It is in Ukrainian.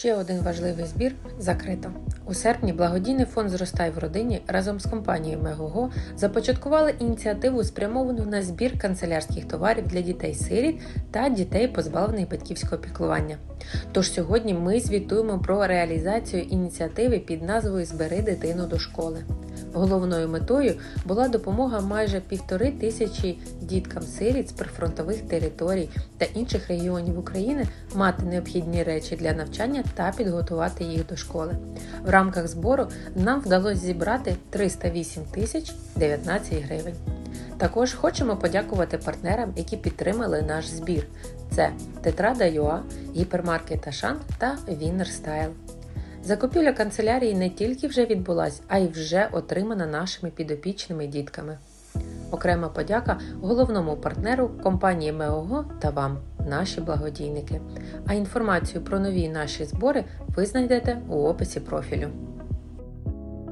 Ще один важливий збір закрито. У серпні благодійний фонд Зростай в родині разом з компанією Мегого започаткували ініціативу, спрямовану на збір канцелярських товарів для дітей-сиріт та дітей, позбавлених батьківського піклування. Тож сьогодні ми звітуємо про реалізацію ініціативи під назвою Збери дитину до школи. Головною метою була допомога майже півтори тисячі діткам сиріт з прифронтових територій та інших регіонів України мати необхідні речі для навчання та підготувати їх до школи. В рамках збору нам вдалося зібрати 308 тисяч 19 гривень. Також хочемо подякувати партнерам, які підтримали наш збір. Це Тетрада Юа, гіпермаркет Ашан та Віннер Стайл. Закупівля канцелярії не тільки вже відбулась, а й вже отримана нашими підопічними дітками. Окрема подяка головному партнеру компанії Меого та вам, наші благодійники. А інформацію про нові наші збори ви знайдете у описі профілю.